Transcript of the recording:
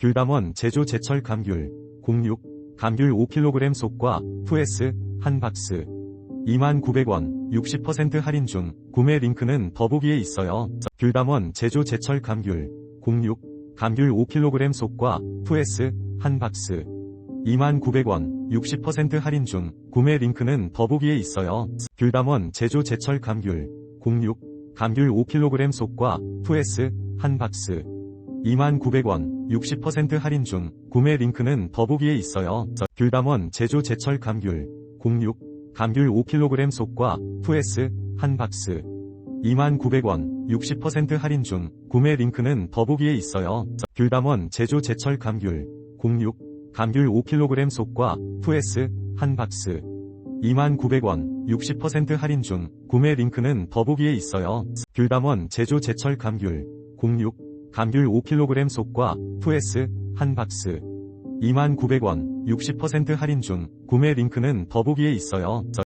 귤담원 제조 제철 감귤 06 감귤 5kg 속과 푸에스 한 박스 29,000원 60% 할인 중 구매 링크는 더보기에 있어요. 귤담원 제조 제철 감귤 06 감귤 5kg 속과 푸에스 한 박스 29,000원 60% 할인 중 구매 링크는 더보기에 있어요. 귤담원 제조 제철 감귤 06 감귤 5kg 속과 푸에스 한 박스 29,000원 60% 할인 중 구매 링크는 더보기에 있어요. 귤담원 제조 제철 감귤 06 감귤 5kg 속과 푸에스 한 박스 29,000원 60% 할인 중 구매 링크는 더보기에 있어요. 귤담원 제조 제철 감귤 06 감귤 5kg 속과 푸에스 한 박스 29,000원 60% 할인 중 구매 링크는 더보기에 있어요. 귤담원 제조 제철 감귤 06 감귤 5kg 속과 푸에스 한 박스 29,000원 60% 할인 중 구매 링크는 더보기에 있어요.